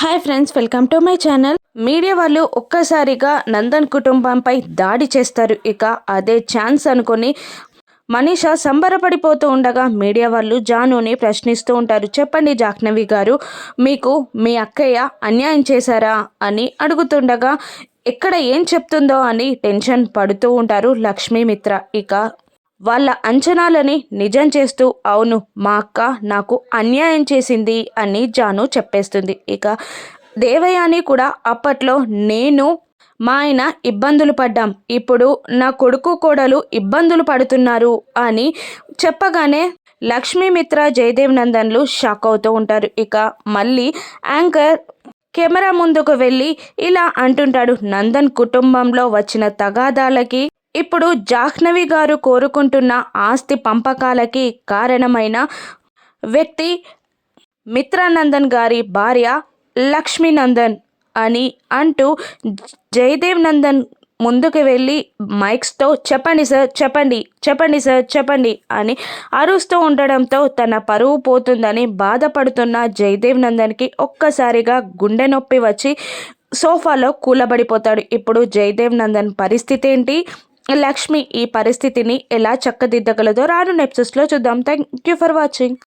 Hi friends welcome to my channel. Media వాళ్ళు ఒక్కసారిగా నందన్ కుటుంబంపై దాడి చేస్తారు. ఇక అదే ఛాన్స్ అనుకొని మనీష సంబరపడిపోతూ ఉండగా మీడియా వాళ్ళు జానుని ప్రశ్నిస్తూ ఉంటారు. చెప్పండి జాహ్నవి గారు మీకు మీ అక్కయ్య అన్యాయం చేశారా అని అడుగుతుండగా ఎక్కడ ఏం చెప్తుందో అని టెన్షన్ పడుతూ ఉంటారు లక్ష్మీమిత్ర. ఇక వాళ్ళ అంచనాలని నిజం చేస్తూ అవును మా అక్క నాకు అన్యాయం చేసింది అని జాను చెప్పేస్తుంది. ఇక దేవయాని కూడా అప్పట్లో నేను మా ఆయన ఇబ్బందులు పడ్డాం. ఇప్పుడు నా కొడుకు కోడలు ఇబ్బందులు పడుతున్నారు అని చెప్పగానే లక్ష్మీమిత్ర జయదేవ్ నందన్లు షాక్ అవుతూ ఉంటారు. ఇక మళ్ళీ యాంకర్ కెమెరా ముందుకు వెళ్ళి ఇలా అంటుంటాడు. నందన్ కుటుంబంలో వచ్చిన తగాదాలకి ఇప్పుడు జాహ్నవి గారు కోరుకుంటున్న ఆస్తి పంపకాలకి కారణమైన వ్యక్తి మిత్రానందన్ గారి భార్య లక్ష్మీనందన్ అని అంటూ జయదేవ్ నందన్ ముందుకు వెళ్ళి మైక్స్తో చెప్పండి సార్ చెప్పండి చెప్పండి సార్ చెప్పండి అని అరుస్తూ ఉండడంతో తన పరువు పోతుందని బాధపడుతున్న జయదేవ్ నందన్కి ఒక్కసారిగా గుండె నొప్పి వచ్చి సోఫాలో కూలబడిపోతాడు. ఇప్పుడు జయదేవ్ నందన్ పరిస్థితి ఏంటి? లక్ష్మి ఈ పరిస్థితిని ఎలా చక్కదిద్దగలదో రాను నెప్సెస్లో చూద్దాం. Thank you for watching